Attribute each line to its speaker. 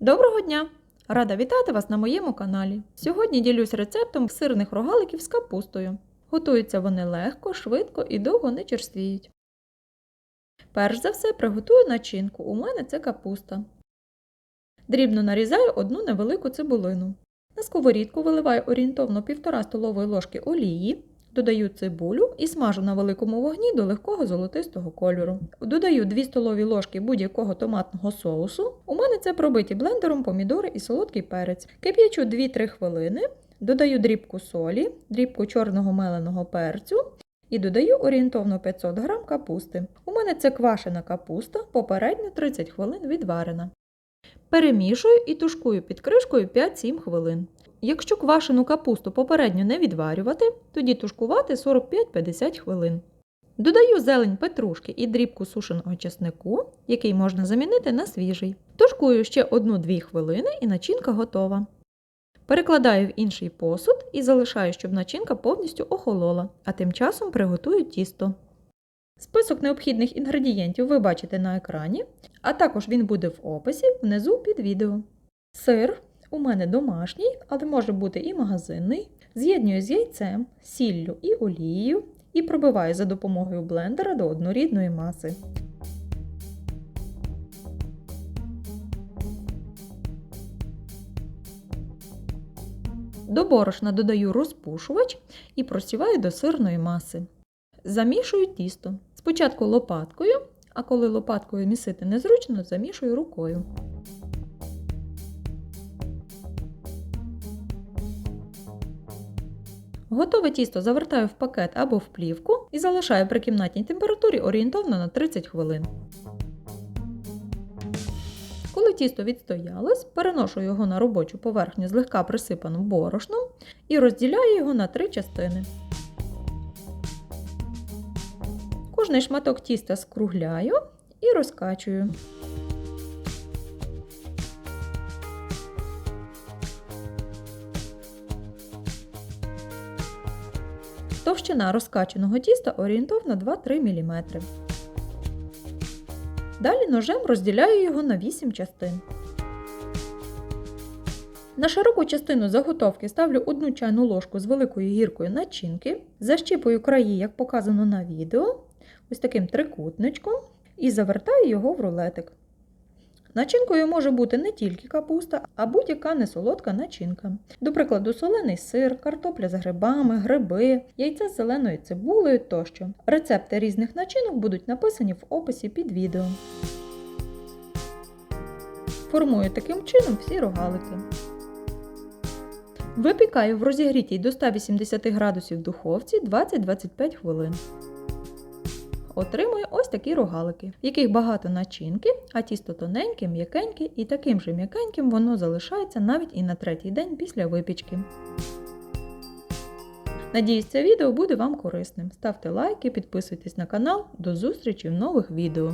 Speaker 1: Доброго дня! Рада вітати вас на моєму каналі. Сьогодні ділюсь рецептом сирних рогаликів з капустою. Готуються вони легко, швидко і довго не черствіють. Перш за все приготую начинку. У мене це капуста. Дрібно нарізаю одну невелику цибулину. На сковорідку виливаю орієнтовно 1,5 столової ложки олії, додаю цибулю і смажу на великому вогні до легкого золотистого кольору. Додаю 2 столові ложки будь-якого томатного соусу. У мене це пробиті блендером помідори і солодкий перець. Кип'ячу 2-3 хвилини, додаю дрібку солі, дрібку чорного меленого перцю і додаю орієнтовно 500 г капусти. У мене це квашена капуста, попередньо 30 хвилин відварена. Перемішую і тушкую під кришкою 5-7 хвилин. Якщо квашену капусту попередньо не відварювати, тоді тушкувати 45-50 хвилин. Додаю зелень петрушки і дрібку сушеного чеснику, який можна замінити на свіжий. Тушкую ще 1-2 хвилини і начинка готова. Перекладаю в інший посуд і залишаю, щоб начинка повністю охолола, а тим часом приготую тісто. Список необхідних інгредієнтів ви бачите на екрані, а також він буде в описі внизу під відео. Сир у мене домашній, але може бути і магазинний. З'єднюю з яйцем, сіллю і олією і пробиваю за допомогою блендера до однорідної маси. До борошна додаю розпушувач і просіваю до сирної маси. Замішую тісто. Спочатку лопаткою, а коли лопаткою місити незручно, замішую рукою. Готове тісто завертаю в пакет або в плівку і залишаю при кімнатній температурі орієнтовно на 30 хвилин. Коли тісто відстоялось, переношу його на робочу поверхню злегка присипану борошном і розділяю його на три частини. Кожний шматок тіста скругляю і розкачую. Товщина розкачаного тіста орієнтовно 2-3 мм. Далі ножем розділяю його на 8 частин. На широку частину заготовки ставлю одну чайну ложку з великою гіркою начинки, защіпую краї, як показано на відео, ось таким трикутничком, і завертаю його в рулетик. Начинкою може бути не тільки капуста, а будь-яка несолодка начинка. До прикладу, солений сир, картопля з грибами, гриби, яйця з зеленою цибулею тощо. Рецепти різних начинок будуть написані в описі під відео. Формую таким чином всі рогалики. Випікаю в розігрітій до 180 градусів духовці 20-25 хвилин. Отримую ось такі рогалики, в яких багато начинки, а тісто тоненьке, м'якеньке і таким же м'якеньким воно залишається навіть і на третій день після випічки. Надіюсь, це відео буде вам корисним. Ставте лайки, підписуйтесь на канал. До зустрічі в нових відео.